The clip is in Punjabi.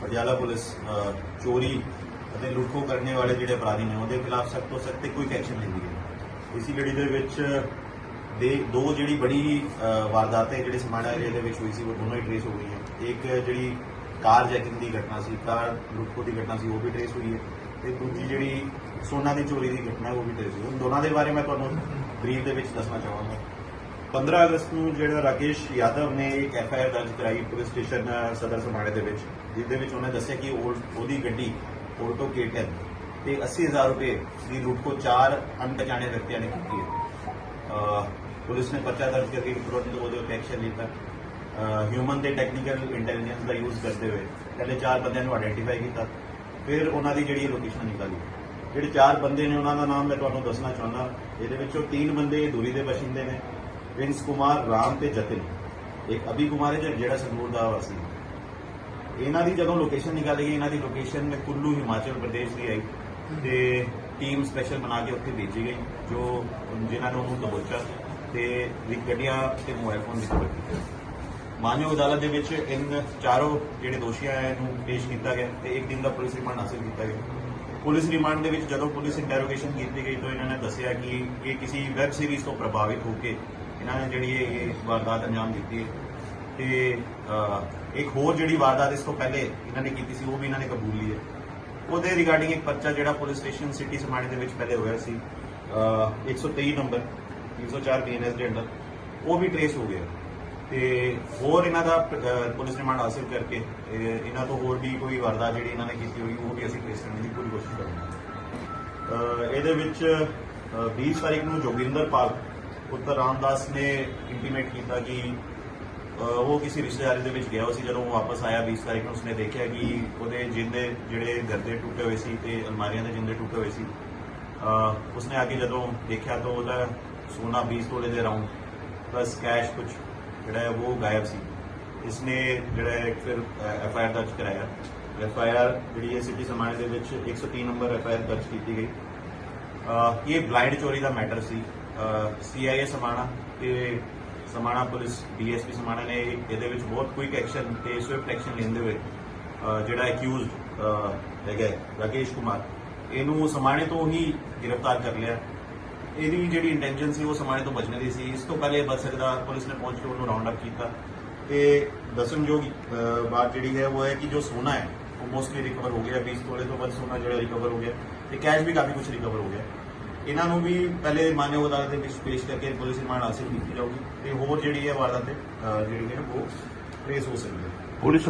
ਪਟਿਆਲਾ ਪੁਲਿਸ ਚੋਰੀ ਅਤੇ ਲੁੱਟਖੋ ਕਰਨ ਵਾਲੇ ਜਿਹੜੇ ਅਪਰਾਧੀ ਨੇ ਉਹਦੇ ਖਿਲਾਫ ਸਖਤ ਤੋਂ ਸਖਤ ਕੋਈ ਐਕਸ਼ਨ ਲੈਂਦੀ ਹੈ। ਇਸੀ ਲੜੀ ਦੇ ਵਿੱਚ ਦੇ ਦੋ ਜਿਹੜੀ ਬੜੀ ਵਾਰਦਾਤਾਂ ਜਿਹੜੇ ਸਮਾਣਾ ਏਰੀਆ ਦੇ ਵਿੱਚ ਹੋਈ ਸੀ, ਉਹ ਦੋਨੋਂ ਹੀ ਟ੍ਰੇਸ ਹੋ ਗਈਆਂ। ਇੱਕ ਜਿਹੜੀ ਕਾਰ ਜੈਕਿੰਗ ਦੀ ਘਟਨਾ ਸੀ, ਕਾਰ ਲੁੱਟਖੋ ਦੀ ਘਟਨਾ ਸੀ, ਉਹ ਵੀ ਟ੍ਰੇਸ ਹੋਈ ਹੈ ਤੇ ਦੂਜੀ ਜਿਹੜੀ ਸੋਨਾ ਦੀ ਚੋਰੀ ਦੀ ਘਟਨਾ ਉਹ ਵੀ ਟ੍ਰੇਸ ਹੋਈ ਉਹਨਾਂ ਦੋਨਾਂ ਦੇ ਬਾਰੇ ਮੈਂ ਤੁਹਾਨੂੰ ਬਰੀਫ ਦੇ ਵਿੱਚ ਦੱਸਣਾ ਚਾਹਾਂਗਾ। 15 ਅਗਸਤ ਨੂੰ ਜਿਹੜਾ ਰਾਕੇਸ਼ ਯਾਦਵ ਨੇ ਇੱਕ ਐਫ ਆਈ ਆਰ ਦਰਜ ਕਰਾਈ ਪੁਲਿਸ ਸਟੇਸ਼ਨ ਸਦਰ ਸਮਾਣੇ ਦੇ ਵਿੱਚ, ਜਿਹਦੇ ਵਿੱਚ ਉਹਨੇ ਦੱਸਿਆ ਕਿ ਉਹ- ਉਹਦੀ ਗੱਡੀ ਆਲਟੋ K10 ਤੇ 80000 ਰੁਪਏ ਦੀ ਲੁੱਟ ਕੋ ਚਾਰ ਅਣਪਛਾਣੇ ਵਿਅਕਤੀਆਂ ਨੇ ਕੀਤੀ ਹੈ। ਪੁਲਿਸ ਨੇ ਪਰਚਾ ਦਰਜ ਕਰਕੇ ਤੁਰੰਤ ਉਹਦੇ ਉੱਤੇ ਐਕਸ਼ਨ ਲਿੱਤਾ। ਹਿਊਮਨ ਤੇ ਟੈਕਨੀਕਲ ਇੰਟੈਲੀਜੈਂਸ ਦਾ ਯੂਜ਼ ਕਰਦੇ ਹੋਏ ਪਹਿਲੇ ਚਾਰ ਬੰਦਿਆਂ ਨੂੰ ਆਇਡੈਂਟੀਫਾਈ ਕੀਤਾ, ਫਿਰ ਉਹਨਾਂ ਦੀ ਜਿਹੜੀ ਲੋਕੇਸ਼ਨ ਨਿਕਾਲੀ। ਜਿਹੜੇ ਚਾਰ ਬੰਦੇ ਨੇ ਉਹਨਾਂ ਦਾ ਨਾਮ ਮੈਂ ਤੁਹਾਨੂੰ ਦੱਸਣਾ ਚਾਹੁੰਦਾ, ਇਹਦੇ ਵਿੱਚੋਂ ਤਿੰਨ ਬੰਦੇ ਦੂਰੀ ਦੇ ਬਸ਼ਿੰਦੇ ਨੇ। ਪ੍ਰਿੰਸ ਕੁਮਾਰ, ਰਾਮ ਤੇ ਜਤਿਨ। ਇੱਕ ਅਭੀ ਕੁਮਾਰ ਹੈ, ਜਿਹੜਾ ਸੰਗਰੂਰ ਦਾ ਵਾਸੀ ਇਹਨਾਂ ਦੀ ਜਦੋਂ ਲੋਕੇਸ਼ਨ ਨਿਕਾਲੀ ਗਈ ਇਹਨਾਂ ਦੀ ਲੋਕੇਸ਼ਨ ਕੁੱਲੂ ਹਿਮਾਚਲ ਪ੍ਰਦੇਸ਼ ਦੀ ਆਈ। ਤੇ ਟੀਮ ਸਪੈਸ਼ਲ ਬਣਾ ਕੇ ਉੱਥੇ ਭੇਜੀ ਗਈ, ਜੋ ਜਿਨ੍ਹਾਂ ਨੂੰ ਉਹਨੂੰ ਦਬੋਚਾ ਤੇ ਗੱਡੀਆਂ ਤੇ ਮੋਬਾਈਲ ਫੋਨ ਰਿਕਵਰ ਕੀਤੇ ਮਾਨਯੋਗ ਅਦਾਲਤ ਦੇ ਵਿੱਚ ਇਨ ਚਾਰੋਂ ਜਿਹੜੇ ਦੋਸ਼ੀਆਂ ਹੈ ਨੂੰ ਪੇਸ਼ ਕੀਤਾ ਗਿਆ ਤੇ ਇੱਕ ਦਿਨ ਦਾ ਪੁਲਿਸ ਰਿਮਾਂਡ ਹਾਸਲ ਕੀਤਾ ਗਿਆ। ਪੁਲਿਸ ਰਿਮਾਂਡ ਦੇ ਵਿੱਚ ਜਦੋਂ ਪੁਲਿਸ ਇੰਟਰੋਗੇਸ਼ਨ ਕੀਤੀ ਗਈ, ਤਾਂ ਇਹਨਾਂ ਨੇ ਦੱਸਿਆ ਕਿ ਇਹ ਕਿਸੇ ਵੈਬ ਸੀਰੀਜ਼ ਤੋਂ ਪ੍ਰਭਾਵਿਤ ਹੋ ਕੇ ਇਹਨਾਂ ਨੇ ਜਿਹੜੀ ਇਹ ਇਹ ਵਾਰਦਾਤ ਅੰਜਾਮ ਦਿੱਤੀ ਹੈ। ਤੇ ਇੱਕ ਹੋਰ ਜਿਹੜੀ ਵਾਰਦਾਤ ਇਸ ਤੋਂ ਪਹਿਲੇ ਇਹਨਾਂ ਨੇ ਕੀਤੀ ਸੀ ਉਹ ਵੀ ਇਹਨਾਂ ਨੇ ਕਬੂਲ ਲਈ ਹੈ। ਉਹਦੇ ਰਿਗਾਰਡਿੰਗ ਇੱਕ ਪਰਚਾ ਜਿਹੜਾ ਪੁਲਿਸ ਸਟੇਸ਼ਨ ਸਿਟੀ ਸਮਾਣੇ ਦੇ ਵਿੱਚ ਪਹਿਲੇ ਹੋਇਆ ਸੀ ਅਹ, 123 ਨੰਬਰ 304 ਬੀਐਨਐਸ ਦੇ ਅੰਡਰ ਉਹ ਵੀ ਟ੍ਰੇਸ ਹੋ ਗਿਆ। ਤੇ ਹੋਰ ਇਹਨਾਂ ਦਾ ਪੁਲਿਸ ਰਿਮਾਂਡ ਹਾਸਿਲ ਕਰਕੇ ਇਹਨਾਂ ਤੋਂ ਹੋਰ ਵੀ ਕੋਈ ਵਾਰਦਾਤ ਜਿਹੜੀ ਇਹਨਾਂ ਨੇ ਕੀਤੀ ਹੋਈ ਉਹ ਵੀ ਅਸੀਂ ਟ੍ਰੇਸ ਕਰਨ ਦੀ ਪੂਰੀ ਕੋਸ਼ਿਸ਼ ਕਰਾਂਗੇ। ਅਹ, ਇਹਦੇ ਵਿੱਚ ਅਹ, 20 ਤਾਰੀਖ ਨੂੰ ਜੋਗਿੰਦਰ ਪਾਲ ਪੁੱਤਰ ਰਾਮਦਾਸ ਨੇ ਇੰਟੀਮੇਟ ਕੀਤਾ ਕਿ ਉਹ ਕਿਸੇ ਰਿਸ਼ਤੇਦਾਰੀ ਦੇ ਵਿੱਚ ਗਿਆ ਸੀ, ਜਦੋਂ ਉਹ ਵਾਪਸ ਆਇਆ 20 ਤਾਰੀਖ ਨੂੰ ਉਸਨੇ ਦੇਖਿਆ ਕਿ ਉਹਦੇ ਜਿੰਦੇ ਜਿਹੜੇ ਗਰਦੇ ਟੁੱਟੇ ਹੋਏ ਸੀ ਤੇ ਅਲਮਾਰੀਆਂ ਦੇ ਜਿੰਦੇ ਟੁੱਟੇ ਹੋਏ ਸੀ। ਉਸਨੇ ਆ ਕੇ ਜਦੋਂ ਦੇਖਿਆ ਤਾਂ ਉਹਦਾ ਸੋਨਾ 20 ਤੋਲੇ ਦੇ ਰਾਉਂਡ ਪਲੱਸ ਕੈਸ਼ ਕੁਝ ਜਿਹੜਾ ਹੈ ਉਹ ਗਾਇਬ ਸੀ। ਇਸਨੇ ਜਿਹੜਾ ਹੈ ਫਿਰ ਐਫ ਆਈ ਆਰ ਦਰਜ ਕਰਾਇਆ। ਐਫ ਆਈ ਆਰ ਜਿਹੜੀ ਹੈ ਸਿਟੀ ਸਮਾਣੇ ਦੇ ਵਿੱਚ 103 ਨੰਬਰ ਐਫ ਆਈ ਆਰ ਦਰਜ ਕੀਤੀ ਗਈ। ਇਹ ਬਲਾਈਂਡ ਚੋਰੀ ਦਾ ਮੈਟਰ ਸੀ। ਸੀਆਈਏ ਸਮਾਣਾ ਤੇ ਸਮਾਣਾ ਪੁਲਿਸ ਡੀਐਸਪੀ ਸਮਾਣਾ ਨੇ ਇਹਦੇ ਵਿੱਚ ਬਹੁਤ ਕੁਇਕ ਐਕਸ਼ਨ ਤੇ ਸਵਿਫਟ ਐਕਸ਼ਨ ਲੈਂਦੇ ਹੋਏ ਜਿਹੜਾ ਅਕਿਊਜ਼ਡ ਹੈਗਾ ਰਾਕੇਸ਼ ਕੁਮਾਰ ਇਹਨੂੰ ਸਮਾਣੇ ਤੋਂ ਹੀ ਗ੍ਰਿਫਤਾਰ ਕਰ ਲਿਆ। ਇਹਦੀ ਜਿਹੜੀ ਇੰਟੈਂਸ਼ਨ ਸੀ ਉਹ ਸਮਾਣੇ ਤੋਂ ਬਚਣ ਦੀ ਸੀ। ਇਸ ਤੋਂ ਪਹਿਲੇ ਬਚ ਪੁਲਿਸ ਨੇ ਪਹੁੰਚ ਕੇ ਉਹਨੂੰ ਰਾਉਂਡ ਅਪ ਕੀਤਾ। ਤੇ ਦੱਸਣਯੋਗ ਅਹ, ਬਾਤ ਜਿਹੜੀ ਹੈ ਉਹ ਹੈ ਕਿ ਜੋ ਸੋਨਾ ਹੈ ਉਹ ਮੋਸਟਲੀ ਰਿਕਵਰ ਹੋ ਗਿਆ। 20 ਤੋਲੇ ਤੋਂ ਵੱਧ ਸੋਨਾ ਜਿਹੜਾ ਰਿਕਵਰ ਹੋ ਗਿਆ। ਤੇ ਕੈਸ਼ ਵੀ ਕਾਫੀ ਕੁਝ ਰਿਕਵਰ ਹੋ ਗਿਆ। ਇਹਨਾਂ ਨੂੰ ਵੀ ਪਹਿਲੇ ਮਾਨਯੋਗ ਅਦਾਲਤ ਦੇ ਵਿੱਚ ਪੇਸ਼ ਕਰਕੇ ਪੁਲਿਸ ਰਿਮਾਂਡ ਹਾਸਿਲ ਕੀਤੀ ਜਾਊਗੀ ਤੇ ਹੋਰ ਜਿਹੜੀ ਹੈ ਵਾਰਦਾਤ ਜਿਹੜੀ ਹੈ ਉਹ ਟ੍ਰੇਸ ਹੋ ਸਕਦੀ ਹੈ। ਪੁਲਿਸ